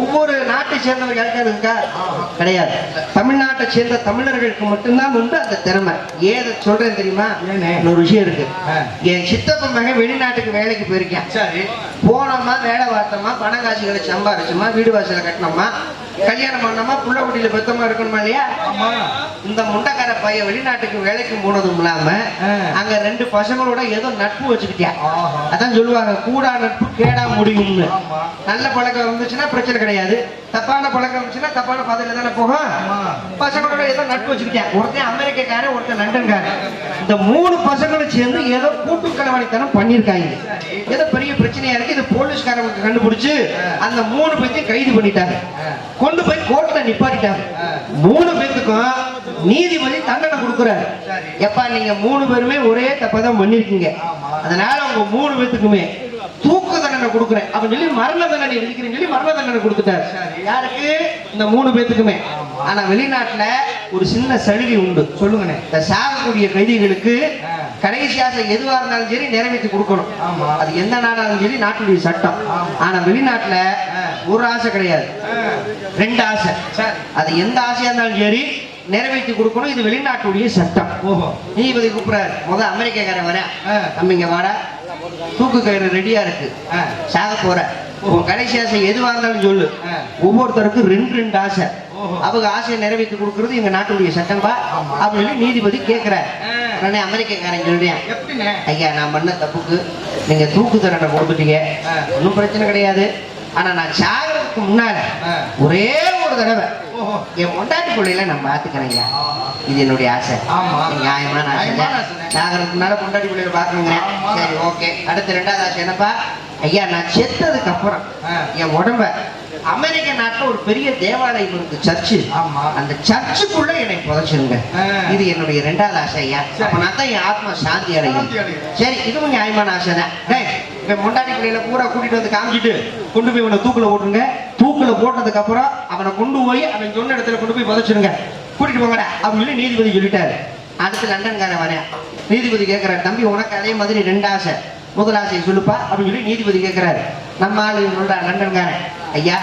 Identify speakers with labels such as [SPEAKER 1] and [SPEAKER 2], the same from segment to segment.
[SPEAKER 1] ஒவ்வொரு நாட்டை சேர்ந்தவர் யாருக்காவது இருக்கா? கிடையாது. தமிழ்நாட்டை சேர்ந்த தமிழர்களுக்கு மட்டும்தான் உண்டு அந்த திறமை. ஏதை சொல்றேன் தெரியுமா? இன்னொரு விஷயம் இருக்கு. என் சித்தப்பன் மகன் வெளிநாட்டுக்கு வேலைக்கு போயிருக்கேன்.
[SPEAKER 2] சரி.
[SPEAKER 1] போனோமா வேலை பார்த்தோமா பண காசுகளை சம்பாரிச்சோமா வீடு வாசலை கட்டினோமா கல்யாணம் பண்ணோமா புள்ள குட்டியில பெத்தமா இருக்கணுமா இல்லையா? இந்த முண்டக்கார பையன் வெளிநாட்டுக்கு வேலைக்கு போனதும் இல்லாம. அங்க ரெண்டு பசங்களோட ஏதோ நட்பு வச்சுக்கிட்டியா. அதான் சொல்லுவாங்க கூடா நட்பு கேடா முடியும்னு நல்ல பழக்கம் இருந்துச்சுன்னா பிரச்சனை கிடையாது. தப்பான பழக்கம் இருந்துச்சுன்னா தப்பான பாதையில தானே போகும். பசங்களோட ஏதோ நட்பு வச்சுக்கிட்டேன் ஒருத்தன் அமெரிக்கக்காரன் ஒருத்தன் லண்டன்காரன். இந்த மூணு பசங்களும் சேர்ந்து ஏதோ கூட்டு கலவாணித்தனம் பண்ணியிருக்காங்க. ஏதோ பெரிய பிரச்சனையா இருக்கு. இது போலீஸ்காரங்களுக்கு கண்டுபிடிச்சு அந்த மூணு பேத்தையும் கைது பண்ணிட்டாங்க. கொண்டு போய் கோர்ட்ல நிப்பாட்டிட்டாங்க. மூணு பேத்துக்கும் நீதிபதி தண்டனை கொடுக்குறாரு. எப்பா நீங்க மூணு பேருமே ஒரே தப்பதான் பண்ணிருக்கீங்க அதனால உங்க மூணு பேத்துக்குமே தூக்கு தண்டனை கொடுக்குறேன். அப்படின்னு சொல்லி மரண தண்டனை விதிக்கிறேன்னு சொல்லி மரண தண்டனை கொடுத்துட்டாரு. யாருக்கு? இந்த மூணு பேத்துக்குமே. ஆனா வெளிநாட்டுல ஒரு சின்ன சலுகை உண்டு
[SPEAKER 2] சொல்லுங்கண்ணே
[SPEAKER 1] இந்த சாகக்கூடிய கைதிகளுக்கு. கடைசி ஆசை எதுவா இருந்தாலும் சரி நிறைவேற்றி கொடுக்கணும். அது எந்த நாடாலும் சரி நாட்டுடைய சட்டம்
[SPEAKER 2] ஆமா.
[SPEAKER 1] ஆனா வெளிநாட்டுல. ஒரு ஆசை கிடையாது. ரெண்டு ஆசை அது எந்த ஆசையா இருந்தாலும் சரி நிறைவேற்றி கொடுக்கணும் இது வெளிநாட்டுடைய சட்டம்
[SPEAKER 2] ஓஹோ
[SPEAKER 1] நீதிபதி கூப்பிடுறாரு முத அமெரிக்காக்காரன் வரேன்
[SPEAKER 2] ஆ.
[SPEAKER 1] தம்பிங்க வாடா தூக்கு கயிறு ரெடியா இருக்கு. சாக போற உன் கடைசி ஆசை எதுவா இருந்தாலும் சொல்லு. ஒவ்வொருத்தருக்கும் ரெண்டு ரெண்டு ஆசை. அவங்க ஆசையை நிறைவேற்றி கொடுக்கறது எங்க நாட்டுடைய சட்டம்பா. அப்படின்னு நீதிபதி கேட்கிறார். உடனே அமெரிக்காக்காரன் சொல்றேன் ஐயா நான் பண்ண தப்புக்கு நீங்க தூக்கு தண்டனை கொடுத்துட்டீங்க. ஒன்றும் பிரச்சனை கிடையாது ஆனா நான் சாகிறதுக்கு முன்னால. ஒரே ஒரு தடவை என் கொண்டாட்டி பிள்ளையில நான் பாத்துக்கிறேன் ஐயா இது என்னுடைய ஆசை. நியாயமான ஆசை. சாகிறதுக்கு முன்னால கொண்டாட்டி பிள்ளைய பாக்கணுங்க
[SPEAKER 2] ஆமா.
[SPEAKER 1] சரி ஓகே அடுத்து ரெண்டாவது ஆசை என்னப்பா ஐயா நான் செத்ததுக்கு அப்புறம். என் உடம்ப அமெரிக்க நாட்டுல ஒரு பெரிய தேவாலயம் இருக்கு சர்ச்சு
[SPEAKER 2] ஆமா.
[SPEAKER 1] அந்த சர்ச்சுக்குள்ள என்னை புதைச்சிருங்க. இது என்னுடைய ரெண்டாவது ஆசை ஐயா. அப்ப நான் தான் என் ஆத்மா சாந்தி அடையும். சரி இதுவும் நியாயமான ஆசை தான். இவன் முண்டாடி பிள்ளையில பூரா கூட்டிட்டு வந்து காமிச்சிட்டு கொண்டு போய் இவனை தூக்குல போட்டுருங்க. தூக்குல போட்டதுக்கு அப்புறம் அவனை கொண்டு போய் அவன் சொன்ன இடத்துல கொண்டு போய் புதைச்சிருங்க. கூட்டிட்டு போங்கடா அப்படின்னு நீதிபதி சொல்லிட்டாரு. அடுத்து லண்டன்காரன் வரேன். நீதிபதி கேட்கிறாரு தம்பி உனக்கு அதே மாதிரி ரெண்டு ஆசை. முதல் ஆசையை சொல்லுப்பா. அப்படின்னு சொல்லி நீதிபதி கேட்கிறாரு நம்ம ஆளு சொல்றா லண்டன்காரன். ஐயா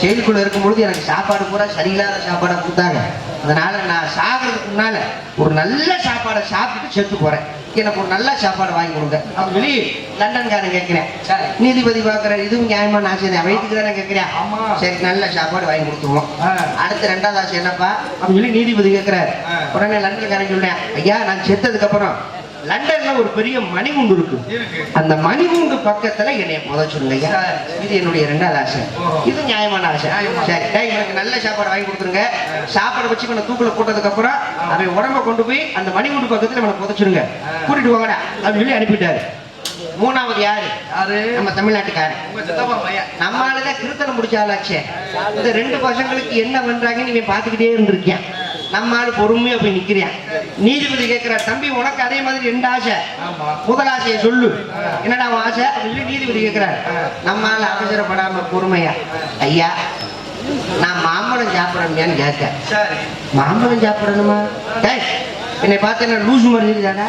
[SPEAKER 1] ஜெயிலுக்குள்ள இருக்கும்பொழுது எனக்கு சாப்பாடு பூரா சரியில்லாத சாப்பாடை கொடுத்தாங்க அதனால நான் சாகிறதுக்கு முன்னால ஒரு நல்ல சாப்பாடை சாப்பிட்டுட்டு செத்து போறேன் எனக்கு ஒரு நல்ல சாப்பாடு வாங்கி கொடுங்க அப்படின்னு சொல்லி லண்டன்காரன் கேட்கிறேன்
[SPEAKER 2] சரி.
[SPEAKER 1] நீதிபதி பார்க்குற இதுவும் நியாயமான ஆசை தான் வயிற்றுக்கு தானே கேட்கிறேன்
[SPEAKER 2] ஆமா.
[SPEAKER 1] சரி நல்ல சாப்பாடு வாங்கி கொடுத்துருவோம். அடுத்து ரெண்டாவது ஆசை என்னப்பா அப்படின்னு சொல்லி நீதிபதி கேட்கிறாரு. உடனே லண்டன்காரன் சொல்றேன் ஐயா நான் செத்ததுக்கு அப்புறம் லண்டன்ல ஒரு பெரிய மணிகுண்டு இருக்கு. அந்த மணிகுண்டு பக்கத்துல என்னை புதைச்சிருங்க ஐயா. இது என்னுடைய ரெண்டாவது ஆசை. இது நியாயமான ஆசை. சரி. இவனுக்கு நல்ல சாப்பாடு வாங்கி கொடுத்துருங்க. சாப்பாடு வச்சு இவனை தூக்குல போட்டதுக்கு அப்புறம் அவன் உடம்ப கொண்டு போய் அந்த மணிகுண்டு பக்கத்துல இவனை புதைச்சிருங்க. கூட்டிட்டு போங்கடா அப்படின்னு சொல்லி அனுப்பிட்டாரு. மூணாவது யாரு?
[SPEAKER 2] யாரு?
[SPEAKER 1] நம்ம
[SPEAKER 2] பையன்
[SPEAKER 1] நம்மளாலதான் கிருத்தனை முடிச்ச ஆளாச்சே. இந்த ரெண்டு பசங்களுக்கு என்ன பண்றாங்கன்னு இவன் பார்த்துக்கிட்டே இருந்திருக்கேன். நம்ம ஆளு பொறுமையா போய் நிக்கிறேன். நீதிபதி கேட்கிறார் தம்பி உனக்கு அதே மாதிரி ரெண்டு ஆசை. முதல் ஆசையை சொல்லு. என்னடா உன் ஆசை? அப்படின்னு நீதிபதி கேட்கிறார் நம்ம ஆளு அவசரப்படாம பொறுமையா ஐயா நான் மாம்பழம் சாப்பிடணுமையான்னு
[SPEAKER 2] சரி.
[SPEAKER 1] மாம்பழம் சாப்பிடணுமா? டேய் என்னை பார்த்து என்ன லூசு மாதிரி இருக்குதாடா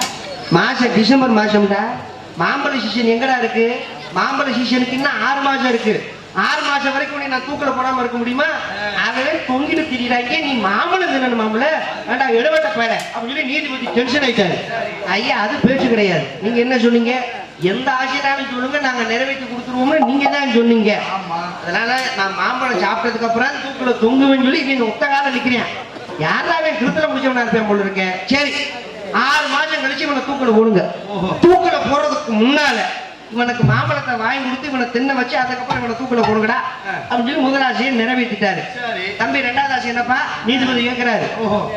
[SPEAKER 1] மாசம் டிசம்பர் மாசம்டா. மாம்பழ சீசன் எங்கடா இருக்கு? மாம்பழ சீசனுக்கு இன்னும் ஆறு மாசம் இருக்கு. ஆறு மாசம் வரைக்கும் நான் தூக்கல போடாம இருக்க முடியுமா? அவளே தொங்கிட்டு திரியிறாங்க நீ மாம்பழம் தின்னணும் மாம்பழ வேண்டா இடவட்ட பேர அப்படின்னு சொல்லி நீதிபதி டென்ஷன் ஆயிட்டாரு. ஐயா அது பேச்சு கிடையாது. நீங்க என்ன சொன்னீங்க? எந்த ஆசையாலும் சொல்லுங்க நாங்க நிறைவேற்றி கொடுத்துருவோம்னு நீங்க தான் சொன்னீங்க.
[SPEAKER 2] ஆமா.
[SPEAKER 1] அதனால நான் மாம்பழம் சாப்பிட்டதுக்கு அப்புறம் தூக்குல தொங்குவேன்னு சொல்லி இவன் ஒத்த காலம் நிக்கிறேன். யாராவே கிருத்துல முடிச்சவனா இருப்பேன் போல இருக்கேன் சரி ஆறு மாசம் கழிச்சு இவனை தூக்குல போடுங்க. தூக்குல போடுறதுக்கு முன்னால இவனுக்கு மாம்பழத்தை வாங்கி கொடுத்து இவனை தின்ன வச்சு அதுக்கப்புறம் இவனை தூக்குல போடுங்கடா. அப்படின்னு சொல்லி முதல் ஆசையை நிறைவேற்றிட்டாரு தம்பி ரெண்டாவது ஆசை என்னப்பா? நீதிபதி கேட்கிறாரு.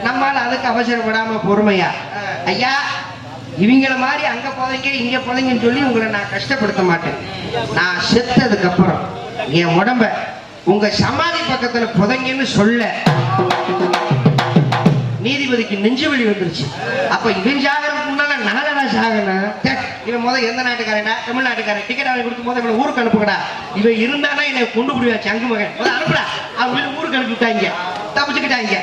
[SPEAKER 1] நம்மால அதுக்கு அவசரப்படாம பொறுமையா. ஐயா இவங்கள மாதிரி அங்க போதைங்க இங்க போதைங்கன்னு சொல்லி உங்களை நான் கஷ்டப்படுத்த மாட்டேன். நான் செத்ததுக்கு அப்புறம் என் உடம்ப உங்க சமாதி பக்கத்துல புதைங்கன்னு சொல்ல நீதிபதிக்கு நெஞ்சு வலி வந்துருச்சு. அப்ப இவன் சாகிறதுக்கு முன்னால நானடா டே, இவன் முதல் எந்த நாட்டுக்காரன்டா? தமிழ்நாட்டுக்காரன். டிக்கெட் வாங்கி கொடுத்து போது இவனை ஊருக்கு அனுப்புங்கடா. இவன் இருந்தானா என்னை கொண்டு போடுவா சங்கு மகன். முத அனுப்புடா. அவங்க ஊருக்கு அனுப்பிவிட்டாங்க தப்பிச்சுக்கிட்டாங்க.